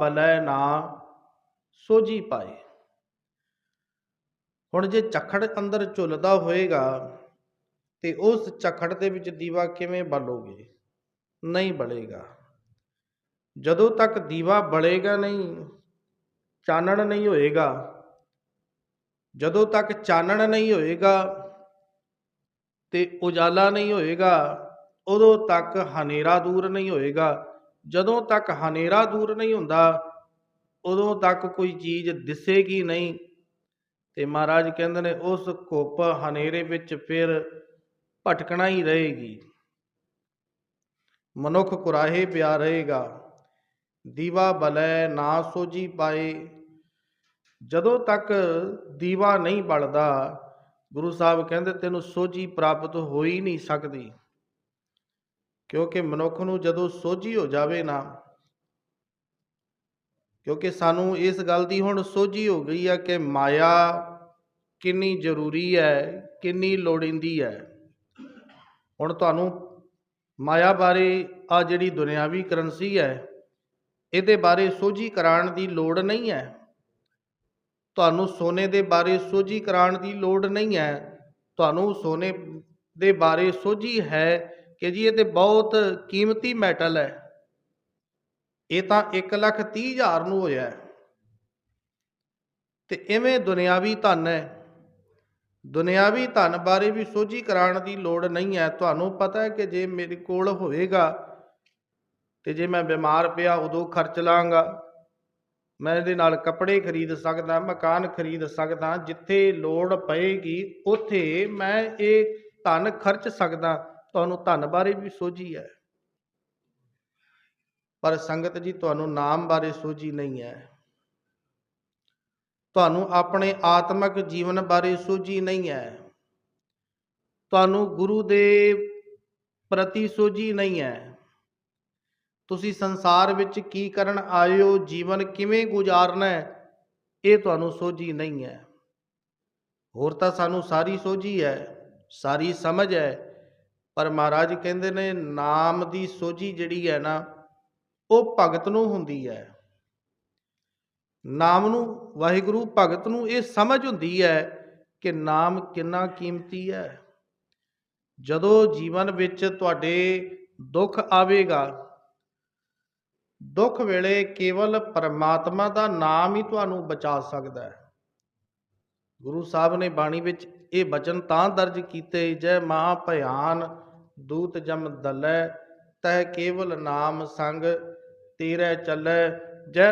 ਬਲੈ ਨਾ ਸੋਜੀ ਪਾਏ। ਹੁਣ ਜੇ ਝੱਖੜ ਅੰਦਰ ਝੁੱਲਦਾ ਹੋਏਗਾ, ਤੇ ਉਸ ਝੱਖੜ ਦੇ ਵਿੱਚ ਦੀਵਾ ਕਿਵੇਂ ਬਲੋਗੇ? ਨਹੀਂ ਬਲੇਗਾ। ਜਦੋਂ ਤੱਕ ਦੀਵਾ ਬਲੇਗਾ ਨਹੀਂ, ਚਾਨਣ ਨਹੀਂ ਹੋਏਗਾ। ਜਦੋਂ ਤੱਕ ਚਾਨਣ ਨਹੀਂ ਹੋਏਗਾ ਤੇ ਉਜਾਲਾ ਨਹੀਂ ਹੋਏਗਾ, ਉਦੋਂ ਤੱਕ ਹਨੇਰਾ ਦੂਰ ਨਹੀਂ ਹੋਏਗਾ। ਜਦੋਂ ਤੱਕ ਹਨੇਰਾ ਦੂਰ ਨਹੀਂ ਹੁੰਦਾ, ਉਦੋਂ ਤੱਕ ਕੋਈ ਚੀਜ਼ ਦਿਸੇਗੀ ਨਹੀਂ। ਤੇ ਮਹਾਰਾਜ ਕਹਿੰਦੇ ਨੇ, ਉਸ ਘੁੱਪ ਹਨੇਰੇ ਵਿੱਚ ਫਿਰ ਭਟਕਣਾ ਹੀ ਰਹੇਗੀ। ਮਨੁੱਖ ਕੁਰਾਹੇ ਪਿਆ ਰਹੇਗਾ। ਦੀਵਾ ਬਲੈ ਨਾ ਸੋਜੀ ਪਾਏ। ਜਦੋਂ ਤੱਕ ਦੀਵਾ ਨਹੀਂ ਬਲਦਾ, ਗੁਰੂ ਸਾਹਿਬ ਕਹਿੰਦੇ, ਤੈਨੂੰ ਸੋਝੀ ਪ੍ਰਾਪਤ ਹੋ ਹੀ ਨਹੀਂ ਸਕਦੀ। ਕਿਉਂਕਿ ਮਨੁੱਖ ਨੂੰ ਜਦੋਂ ਸੋਝੀ ਹੋ ਜਾਵੇ ਨਾ, ਕਿਉਂਕਿ ਸਾਨੂੰ ਇਸ ਗੱਲ ਦੀ ਹੁਣ ਸੋਝੀ ਹੋ ਗਈ ਹੈ ਕਿ ਮਾਇਆ ਕਿੰਨੀ ਜ਼ਰੂਰੀ ਹੈ, ਕਿੰਨੀ ਲੋੜੀਂਦੀ ਹੈ। ਹੁਣ ਤੁਹਾਨੂੰ ਮਾਇਆ ਬਾਰੇ ਆ ਜਿਹੜੀ ਦੁਨਿਆਵੀ ਕਰੰਸੀ ਹੈ, ਇਹਦੇ ਬਾਰੇ ਸੋਝੀ ਕਰਾਉਣ ਦੀ ਲੋੜ ਨਹੀਂ ਹੈ। ਤੁਹਾਨੂੰ ਸੋਨੇ ਦੇ ਬਾਰੇ ਸੋਝੀ ਕਰਾਉਣ ਦੀ ਲੋੜ ਨਹੀਂ ਹੈ। ਤੁਹਾਨੂੰ ਸੋਨੇ ਦੇ ਬਾਰੇ ਸੋਝੀ ਹੈ ਕਿ ਜੀ ਇਹ ਤੇ ਬਹੁਤ ਕੀਮਤੀ ਮੈਟਲ ਹੈ। ਇਹ ਤਾਂ 1 ਲੱਖ ਤੀਹ ਹਜ਼ਾਰ ਨੂੰ ਹੋਇਆ ਹੈ। ਤੇ ਇਵੇਂ ਦੁਨਿਆਵੀ ਧਨ ਹੈ। ਦੁਨਿਆਵੀ ਧਨ ਬਾਰੇ ਵੀ ਸੋਝੀ ਕਰਾਉਣ ਦੀ ਲੋੜ ਨਹੀਂ ਹੈ। ਤੁਹਾਨੂੰ ਪਤਾ ਹੈ ਕਿ ਜੇ ਮੇਰੇ ਕੋਲ ਹੋਵੇਗਾ ਤੇ ਜੇ ਮੈਂ ਬਿਮਾਰ ਪਿਆ, ਉਦੋਂ ਖਰਚ ਲਾਂਗਾ। ਮੈਂ ਇਹਦੇ ਨਾਲ ਕੱਪੜੇ ਖਰੀਦ ਸਕਦਾ, ਮਕਾਨ ਖਰੀਦ ਸਕਦਾ, ਜਿੱਥੇ ਲੋੜ ਪਏਗੀ, ਉੱਥੇ ਮੈਂ ਇਹ ਧਨ ਖਰਚ ਸਕਦਾ। ਤੁਹਾਨੂੰ ਧਨ ਬਾਰੇ ਵੀ ਸੋਝੀ ਹੈ। ਪਰ ਸੰਗਤ ਜੀ, ਤੁਹਾਨੂੰ ਨਾਮ ਬਾਰੇ ਸੋਝੀ ਨਹੀਂ ਹੈ। ਤੁਹਾਨੂੰ ਆਪਣੇ ਆਤਮਿਕ ਜੀਵਨ ਬਾਰੇ ਸੋਝੀ ਨਹੀਂ ਹੈ। ਤੁਹਾਨੂੰ ਗੁਰੂ ਦੇ ਪ੍ਰਤੀ ਸੋਝੀ ਨਹੀਂ ਹੈ। ਤੁਸੀਂ ਸੰਸਾਰ ਵਿੱਚ ਕੀ ਕਰਨ ਆਏ ਹੋ ਜੀਵਨ ਕਿਵੇਂ ਗੁਜ਼ਾਰਨਾ ਹੈ, ਇਹ ਤੁਹਾਨੂੰ ਸੋਝੀ ਨਹੀਂ ਹੈ। ਹੋਰ ਤਾਂ ਸਾਨੂੰ ਸਾਰੀ ਸੋਝੀ ਹੈ, ਸਾਰੀ ਸਮਝ ਹੈ ਪਰ ਮਹਾਰਾਜ ਕਹਿੰਦੇ ਨੇ, ਨਾਮ ਦੀ ਸੋਝੀ ਜਿਹੜੀ ਹੈ ਨਾ, ਉਹ ਭਗਤ ਨੂੰ ਹੁੰਦੀ ਹੈ। ਨਾਮ ਨੂੰ, ਵਾਹਿਗੁਰੂ ਭਗਤ ਨੂੰ ਇਹ ਸਮਝ ਹੁੰਦੀ ਹੈ ਕਿ ਨਾਮ ਕਿੰਨਾ ਕੀਮਤੀ ਹੈ। ਜਦੋਂ ਜੀਵਨ ਵਿੱਚ ਤੁਹਾਡੇ ਦੁੱਖ ਆਵੇਗਾ, ਦੁੱਖ ਵੇਲੇ ਕੇਵਲ ਪਰਮਾਤਮਾ ਦਾ ਨਾਮ ਹੀ ਤੁਹਾਨੂੰ ਬਚਾ ਸਕਦਾ ਹੈ। ਗੁਰੂ ਸਾਹਿਬ ਨੇ ਬਾਣੀ ਵਿੱਚ ਇਹ ਬਚਨ ਤਾਂ ਦਰਜ ਕੀਤੇ, ਜੈ ਮਹਾ ਭਿਆਨ ਦੂਤ ਜਮ ਦਲੈ ਤੈ ਕੇਵਲ ਨਾਮ ਸੰਗ ਤੇਰੇ ਚੱਲੈ ਜੈ